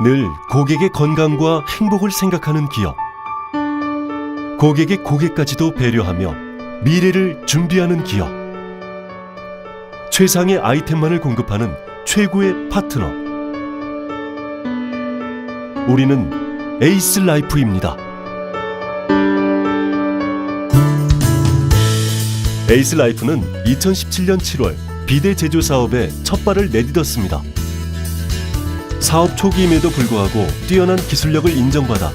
늘 고객의 건강과 행복을 생각하는 기업. 고객의 고객까지도 배려하며 미래를 준비하는 기업. 최상의 아이템만을 공급하는 최고의 파트너. 우리는 에이스 라이프입니다. 에이스 라이프는 2017년 7월 비대 제조 사업에 첫 발을 내딛었습니다. 사업 초기임에도 불구하고 뛰어난 기술력을 인정받아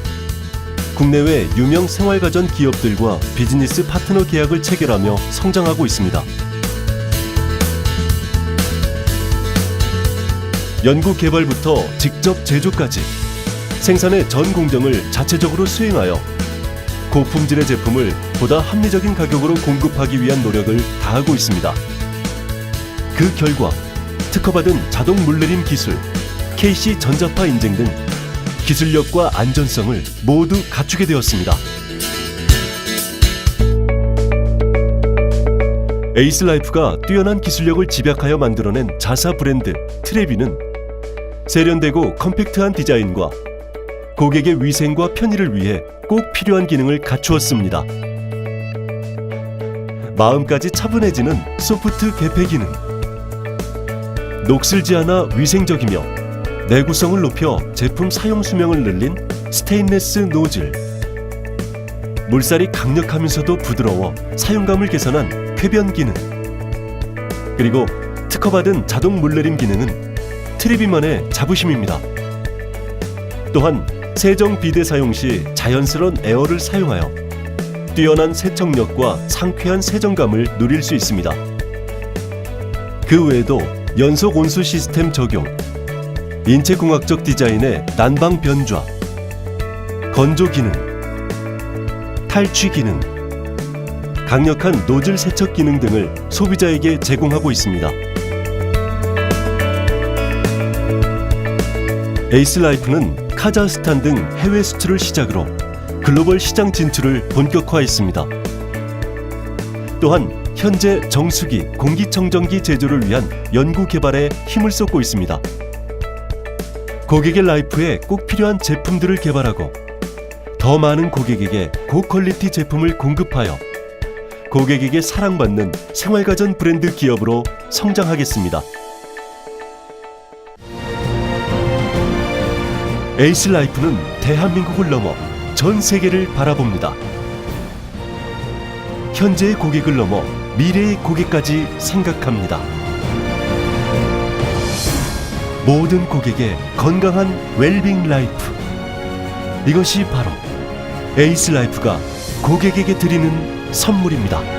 국내외 유명 생활가전 기업들과 비즈니스 파트너 계약을 체결하며 성장하고 있습니다. 연구 개발부터 직접 제조까지 생산의 전 공정을 자체적으로 수행하여 고품질의 제품을 보다 합리적인 가격으로 공급하기 위한 노력을 다하고 있습니다. 그 결과 특허받은 자동 물내림 기술, KC 전자파 인증 등 기술력과 안전성을 모두 갖추게 되었습니다. 에이스라이프가 뛰어난 기술력을 집약하여 만들어낸 자사 브랜드 트레비는 세련되고 컴팩트한 디자인과 고객의 위생과 편의를 위해 꼭 필요한 기능을 갖추었습니다. 마음까지 차분해지는 소프트 개폐 기능. 녹슬지 않아 위생적이며 내구성을 높여 제품 사용 수명을 늘린 스테인레스 노즐. 물살이 강력하면서도 부드러워 사용감을 개선한 쾌변 기능. 그리고 특허받은 자동 물내림 기능은 트리비만의 자부심입니다. 또한 세정 비데 사용 시 자연스러운 에어를 사용하여 뛰어난 세척력과 상쾌한 세정감을 누릴 수 있습니다. 그 외에도 연속 온수 시스템 적용, 인체공학적 디자인의 난방 변좌, 건조 기능, 탈취 기능, 강력한 노즐 세척 기능 등을 소비자에게 제공하고 있습니다. 에이스라이프는 카자흐스탄 등 해외 수출을 시작으로 글로벌 시장 진출을 본격화했습니다. 또한 현재 정수기, 공기청정기 제조를 위한 연구 개발에 힘을 쏟고 있습니다. 고객의 라이프에 꼭 필요한 제품들을 개발하고 더 많은 고객에게 고퀄리티 제품을 공급하여 고객에게 사랑받는 생활가전 브랜드 기업으로 성장하겠습니다. 에이스 라이프는 대한민국을 넘어 전 세계를 바라봅니다. 현재의 고객을 넘어 미래의 고객까지 생각합니다. 모든 고객의 건강한 웰빙 라이프. 이것이 바로 에이스 라이프가 고객에게 드리는 선물입니다.